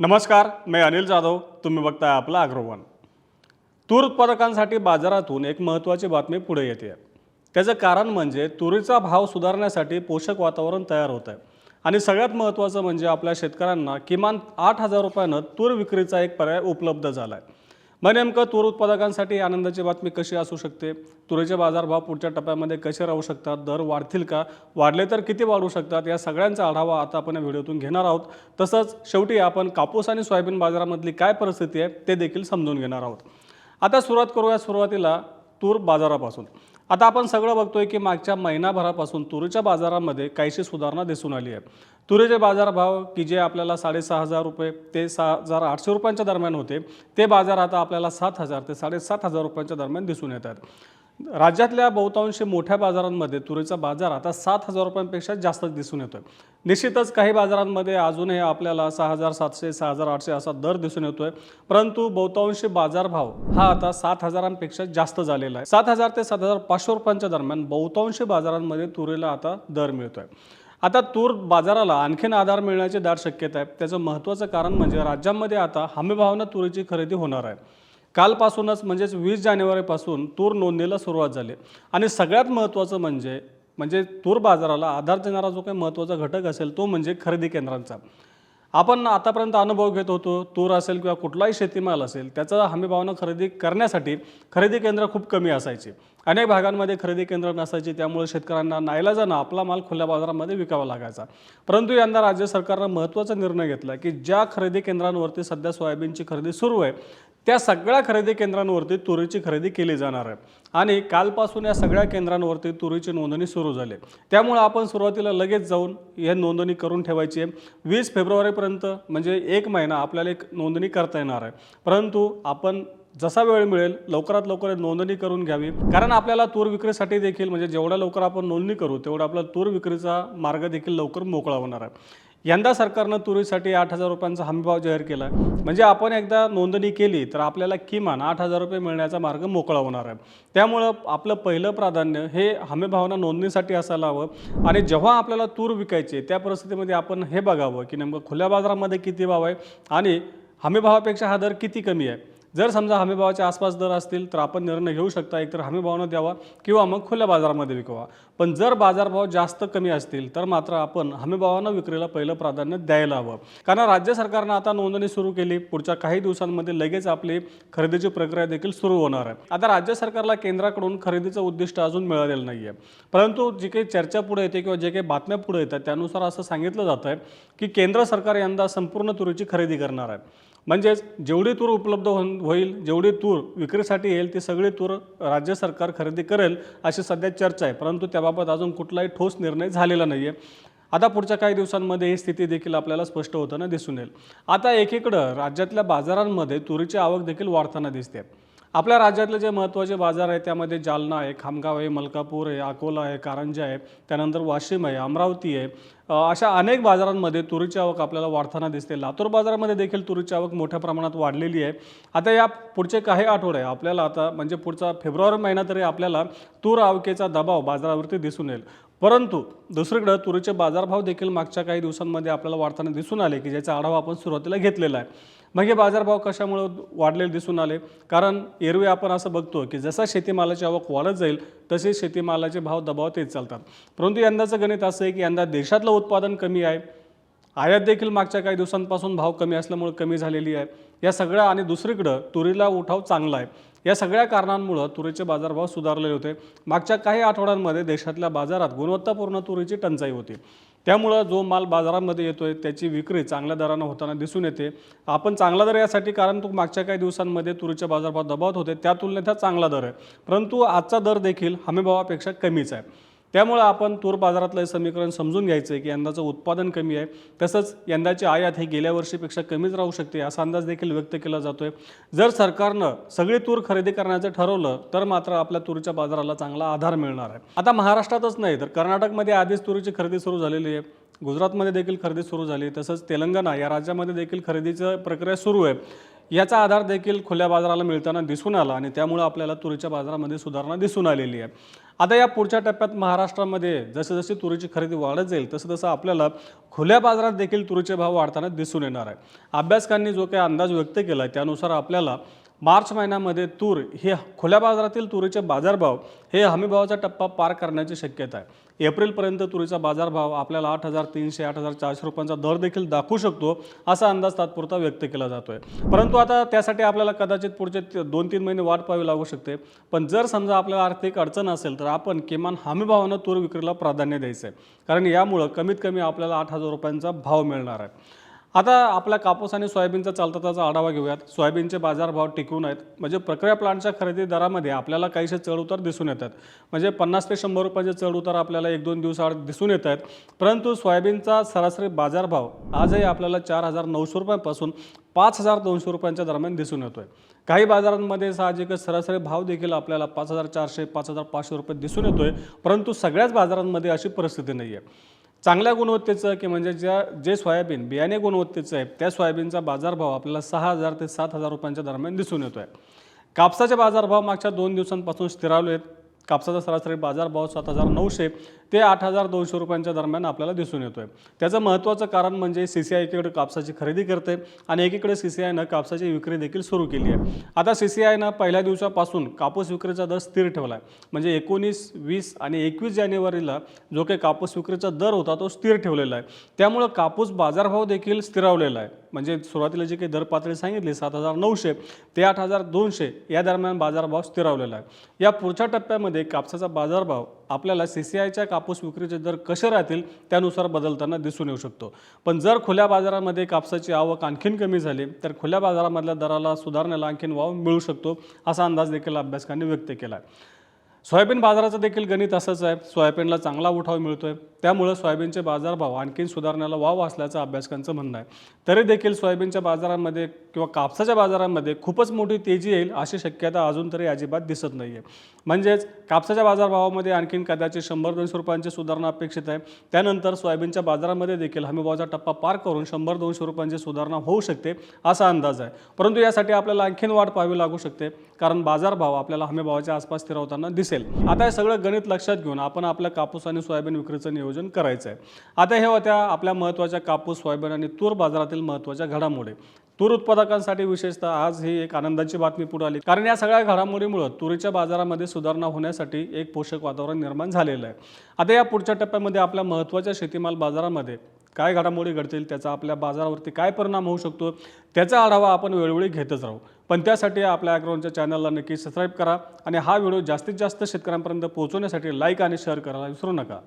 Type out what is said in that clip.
नमस्कार मी अनिल जाधव. तुम्ही बघताय आपला अग्रवन. तूर उत्पादकांसाठी बाजारातून एक महत्त्वाची बातमी पुढे येते. त्याचं कारण म्हणजे तुरीचा भाव सुधारण्यासाठी पोषक वातावरण तयार होत आहे आणि सगळ्यात महत्त्वाचं म्हणजे आपल्या शेतकऱ्यांना किमान आठ हजार रुपयानं तूर विक्रीचा एक पर्याय उपलब्ध झाला आहे मग नेमकं तूर उत्पादकांसाठी आनंदाची बातमी कशी असू शकते? तुरीचे बाजारभाव पुढच्या टप्प्यामध्ये कसे राहू शकतात? दर वाढतील का? वाढले तर किती वाढू शकतात? या सगळ्यांचा आढावा आता आपण या व्हिडिओतून घेणार आहोत. तसंच शेवटी आपण कापूस आणि सोयाबीन बाजारामधली काय परिस्थिती आहे ते देखील समजून घेणार आहोत. आता सुरुवात करूया सुरुवातीला तूर बाजारापासून. आता आपण सगळं बघतोय की मागच्या महिनाभरापासून तुरीच्या बाजारामध्ये काहीशी सुधारणा दिसून आली आहे. तुरीचे बाजारभाव की जे आपल्याला साडेसहा हजार रुपये ते सहा हजार आठशे रुपयांच्या दरम्यान होते ते बाजार आता आपल्याला सात हजार ते साडेसात हजार रुपयांच्या दरम्यान दिसून येतात राज्यातल्या बहुतांशी मोठ्या बाजारांमध्ये तुरीचा बाजार आता सात हजार रुपयांपेक्षा जास्त दिसून येतोय. निश्चितच काही बाजारांमध्ये अजूनही आपल्याला सहा हजार सातशे सहा हजार आठशे असा दर दिसून येतोय. परंतु बहुतांशी बाजारभाव हा आता सात हजारांपेक्षा जास्त झालेला आहे. सात हजार ते सात हजार पाचशे रुपयांच्या दरम्यान बहुतांशी बाजारांमध्ये तुरीला आता दर मिळतोय. आता तूर बाजाराला आणखीन आधार मिळण्याची दाट शक्यता आहे. त्याचं महत्त्वाचं कारण म्हणजे राज्यामध्ये आता हमीभावना तुरीची खरेदी होणार आहे. कालपासूनच म्हणजेच वीस जानेवारीपासून तूर नोंदणीला सुरुवात झाली. आणि सगळ्यात महत्त्वाचं म्हणजे म्हणजे तूर बाजाराला आधार देणारा जो काही महत्त्वाचा घटक असेल तो म्हणजे खरेदी केंद्रांचा. आपण आतापर्यंत अनुभव घेत होतो तूर असेल किंवा कुठलाही शेतीमाल असेल त्याचा हमीभावानं खरेदी करण्यासाठी खरेदी केंद्र खूप कमी असायची. अनेक भागांमध्ये खरेदी केंद्र नसायची त्यामुळे शेतकऱ्यांना नाईलाजानं आपला माल खुल्या बाजारामध्ये विकावा लागायचा. परंतु यंदा राज्य सरकारनं महत्त्वाचा निर्णय घेतला की ज्या खरेदी केंद्रांवरती सध्या सोयाबीनची खरेदी सुरू आहे त्या सगळ्या खरेदी केंद्रांवरती तुरीची खरेदी केली जाणार आहे. आणि कालपासून या सगळ्या केंद्रांवरती तुरीची नोंदणी सुरू झाली. त्यामुळे आपण सुरुवातीला लगेच जाऊन हे नोंदणी करून ठेवायची आहे. वीस फेब्रुवारीपर्यंत म्हणजे एक महिना आपल्याला एक नोंदणी करता येणार आहे. परंतु आपण जसा वेळ मिळेल लवकरात लवकर नोंदणी करून घ्यावी. कारण आपल्याला तूर विक्रीसाठी देखील म्हणजे जेवढ्या लवकर आपण नोंदणी करू तेवढा आपला तूर विक्रीचा मार्ग देखील लवकर मोकळा होणार आहे. यंदा सरकारनं तुरीसाठी आठ हजार रुपयांचा हमीभाव जाहीर केला आहे म्हणजे आपण एकदा नोंदणी केली तर आपल्याला किमान आठ हजार रुपये मिळण्याचा मार्ग मोकळा होणार आहे. त्यामुळं आपलं पहिलं प्राधान्य हे हमीभावना नोंदणीसाठी असायला हवं आणि जेव्हा आपल्याला तूर विकायची त्या परिस्थितीमध्ये आपण हे बघावं की नेमकं खुल्या बाजारामध्ये किती भाव आहे आणि हमीभावापेक्षा हा दर किती कमी आहे. जर समजा हमीभावाच्या आसपास दर असतील तर आपण निर्णय घेऊ शकता. एकतर हमीभावानं द्यावा किंवा मग खुल्या बाजारामध्ये विकावा. पण जर बाजारभाव जास्त कमी असतील तर मात्र आपण हमीभावानं विक्रीला पहिलं प्राधान्य द्यायला हवं. कारण राज्य सरकारनं आता नोंदणी सुरू केली. पुढच्या काही दिवसांमध्ये लगेच आपली खरेदीची प्रक्रिया देखील सुरू होणार आहे. आता राज्य सरकारला केंद्राकडून खरेदीचं उद्दिष्ट अजून मिळालेलं नाही आहे परंतु जी काही चर्चा पुढे येते किंवा जे काही बातम्या पुढे येतात त्यानुसार असं सांगितलं जातं आहे की केंद्र सरकार यंदा संपूर्ण तुरीची खरेदी करणार आहे. म्हणजेच जेवढी तूर उपलब्ध होऊन होईल जेवढी तूर विक्रीसाठी येईल ती सगळी तूर राज्य सरकार खरेदी करेल अशी सध्या चर्चा आहे. परंतु त्याबाबत अजून कुठलाही ठोस निर्णय झालेला नाही आहे आता पुढच्या काही दिवसांमध्ये ही स्थिती देखील आपल्याला स्पष्ट होताना दिसून येईल. आता एकीकडं राज्यातल्या बाजारांमध्ये तुरीची आवक देखील वाढताना दिसते आपल्या राज्यातले जे महत्त्वाचे बाजार आहे त्यामध्ये जालना आहे खामगाव आहे मलकापूर आहे अकोला आहे कारंजा आहे त्यानंतर वाशिम आहे अमरावती आहे. अशा अनेक बाजारांमध्ये तुरीची आवक आपल्याला वाढताना दिसते. लातूर बाजारामध्ये देखील तुरीची आवक मोठ्या प्रमाणात वाढलेली आहे. आता या पुढचे काही आठवडे आपल्याला आता म्हणजे पुढचा फेब्रुवारी महिना तरी आपल्याला तूर आवकेचा दबाव बाजारावरती दिसून येईल. परंतु दुसरीकडं तुरीचे बाजारभाव देखील मागच्या काही दिवसांमध्ये आपल्याला वाढताना दिसून आले की ज्याचा आढावा आपण सुरुवातीला घेतलेला आहे. मग हे बाजारभाव कशामुळे वाढलेले दिसून आले? कारण एरवी आपण असं बघतो की जसा शेतीमालाची आवक वाढत जाईल तसे शेतीमालाचे भाव दबाव तेच चालतात. परंतु यंदाचं गणित असं आहे की यंदा देशातलं उत्पादन कमी आहे आयात देखील मागच्या काही दिवसांपासून भाव कमी असल्यामुळे कमी झालेली आहे. या सगळ्या आणि दुसरीकडं तुरीला उठाव चांगला आहे. या सगळ्या कारणांमुळं तुरीचे बाजारभाव सुधारलेले होते. मागच्या काही आठवड्यांमध्ये देशातल्या बाजारात गुणवत्तापूर्ण तुरीची टंचाई होती. त्यामुळं जो माल बाजारामध्ये येतो आहे त्याची विक्री चांगल्या दरानं होताना दिसून येते. आपण चांगला दर यासाठी कारण तो मागच्या काही दिवसांमध्ये तुरीच्या बाजारभाव दबावत होते त्या तुलनेत हा चांगला दर आहे. परंतु आजचा दर देखील हमीभावापेक्षा कमीच आहे. त्यामुळं आपण तूर बाजारातलं हे समीकरण समजून घ्यायचं आहे की यंदाचं उत्पादन कमी आहे. तसंच यंदाची आयात हे गेल्या वर्षीपेक्षा कमीच राहू शकते असा अंदाज देखील व्यक्त केला जातो आहे जर सरकारनं सगळी तूर खरेदी करण्याचं ठरवलं तर मात्र आपल्या तुरीच्या बाजाराला चांगला आधार मिळणार आहे. आता महाराष्ट्रातच नाही तर कर्नाटकमध्ये आधीच तुरीची खरेदी सुरू झालेली आहे. गुजरातमध्ये देखील खरेदी सुरू झाली तसंच तेलंगणा या राज्यामध्ये देखील खरेदीचं प्रक्रिया सुरू आहे. याचा आधार देखील खुल्या बाजाराला मिळताना दिसून आला आणि त्यामुळे आपल्याला तुरीच्या बाजारामध्ये सुधारणा दिसून आलेली आहे. आता या पुढच्या टप्प्यात महाराष्ट्रामध्ये जसं जशी तुरीची खरेदी वाढत जाईल तसं तसं आपल्याला खुल्या बाजारात देखील तुरीचे भाव वाढताना दिसून येणार आहे. अभ्यासकांनी जो काही अंदाज व्यक्त केला आहे त्यानुसार आपल्याला मार्च महिन्यामध्ये तूर हे खुल्या बाजारातील तुरीचे बाजारभाव हे हमीभावाचा टप्पा पार करण्याची शक्यता आहे. एप्रिलपर्यंत तुरीचा बाजारभाव आपल्याला आठ हजार तीनशे आठ हजार चारशे रुपयांचा दर देखील दाखवू शकतो असा अंदाज तात्पुरता व्यक्त केला जातो आहे परंतु आता त्यासाठी आपल्याला कदाचित पुढचे दोन तीन महिने वाट पाहावी लागू शकते. पण जर समजा आपल्याला आर्थिक अडचण असेल तर आपण किमान हमीभावानं तूर विक्रीला प्राधान्य द्यायचं आहे कारण यामुळं कमीत कमी आपल्याला आठ हजार रुपयांचा भाव मिळणार आहे. आता आपला कापूस आणि सोयाबीनचा चालता त्याचा आढावा घेऊयात. सोयाबीनचे बाजारभाव टिकून आहेत. म्हणजे प्रक्रिया प्लांटच्या खरेदी दरामध्ये आपल्याला काहीसे चढउतार दिसून येतात. म्हणजे पन्नास ते शंभर रुपयाचे चढउतार आपल्याला एक दोन दिवसाआड दिसून येत आहेत. परंतु सोयाबीनचा सरासरी बाजारभाव आजही आपल्याला चार हजार नऊशे रुपयांपासून पाच हजार दोनशे रुपयांच्या दरम्यान दिसून येतो आहे काही बाजारांमध्ये साहजिकच सरासरी भाव देखील आपल्याला पाच हजार चारशे पाच हजार पाचशे रुपये दिसून येतो आहे परंतु सगळ्याच बाजारांमध्ये अशी परिस्थिती नाही आहे चांगल्या गुणवत्तेचं की म्हणजे ज्या जे सोयाबीन बियाणे गुणवत्तेचं आहे त्या सोयाबीनचा बाजारभाव आपल्याला सहा हजार ते सात हजार रुपयांच्या दरम्यान दिसून येतो आहे कापसाचे बाजारभाव मागच्या दोन दिवसांपासून स्थिरावले आहेत कापसाचा सरासरी बाजारभाव सात हजार नऊशे ते आठ हजार दोनशे रुपयांच्या दरम्यान आपल्याला दिसून येतो आहे त्याचं महत्त्वाचं कारण म्हणजे सी सी आय एकीकडे कापसाची खरेदी करते आणि एकीकडे सी सी आयनं कापसाची विक्री देखील सुरू केली आहे. आता सी सी आयनं पहिल्या दिवसापासून कापूस विक्रीचा दर स्थिर ठेवला आहे म्हणजे एकोणीस वीस आणि एकवीस जानेवारीला जो काही कापूस विक्रीचा दर होता तो स्थिर ठेवलेला आहे. त्यामुळं कापूस बाजारभाव देखील स्थिरावलेला आहे. म्हणजे सुरुवातीला जे काही दर पातळी सांगितली सात हजार नऊशे ते आठ हजार दोनशे या दरम्यान बाजारभाव स्थिरावलेला आहे. या पुढच्या टप्प्यामध्ये कापसाचा बाजारभाव आपल्याला सी सी आयच्या कापूस विक्रीचे दर कसे राहतील त्यानुसार बदलताना दिसून येऊ शकतो. पण जर खुल्या बाजारामध्ये कापसाची आवक आणखीन कमी झाली तर खुल्या बाजारामधल्या दराला सुधारण्याला आणखीन वाव मिळू शकतो असा अंदाज देखील अभ्यासकांनी व्यक्त केला आहे. सोयाबीन बाजाराचं देखील गणित असंच आहे. सोयाबीनला चांगला उठाव मिळतोय. त्यामुळं सोयाबीनचे बाजारभाव आणखीन सुधारण्याला वाव असल्याचं अभ्यासकांचं म्हणणं आहे. तरी देखील सोयाबीनच्या बाजारामध्ये किंवा कापसाच्या बाजारामध्ये खूपच मोठी तेजी येईल अशी शक्यता अजून तरी अजिबात दिसत नाही आहे म्हणजेच कापसाच्या बाजारभावामध्ये आणखीन कदाचित शंभर दोनशे रुपयांची सुधारणा अपेक्षित आहे. त्यानंतर सोयाबीनच्या बाजारामध्ये देखील हमीभावाचा टप्पा पार करून शंभर दोनशे रुपयांची सुधारणा होऊ शकते असा अंदाज आहे. परंतु यासाठी आपल्याला आणखीन वाट पाहावी लागू शकते. कारण बाजारभाव आपल्याला हमीभावाच्या आसपास स्थिरवताना दिसेल. आता हे सगळं गणित लक्षात घेऊन आपण आपल्या कापूस आणि सोयाबीन विक्रीचं नियोजन करायचं आहे आता हे होत्या आपल्या महत्त्वाच्या कापूस सोयाबीन आणि तूर बाजारातील महत्त्वाच्या घडामोडी. तूर उत्पादकांसाठी विशेषतः आज ही एक आनंदाची बातमी पुढे आली. कारण या सगळ्या घडामोडीमुळे तुरीच्या बाजारामध्ये सुधारणा होण्यासाठी एक पोषक वातावरण निर्माण झालेलं आहे. आता या पुढच्या टप्प्यामध्ये आपल्या महत्त्वाच्या शेतीमाल बाजारामध्ये काय घडामोडी घडतील त्याचा आपल्या बाजारावरती काय परिणाम होऊ शकतो त्याचा आढावा आपण वेळोवेळी घेतच राहू. पण त्यासाठी आपल्या ॲग्रोनच्या चॅनलला नक्की सबस्क्राईब करा आणि हा व्हिडिओ जास्तीत जास्त शेतकऱ्यांपर्यंत पोहोचवण्यासाठी लाईक आणि शेअर करायला विसरू नका.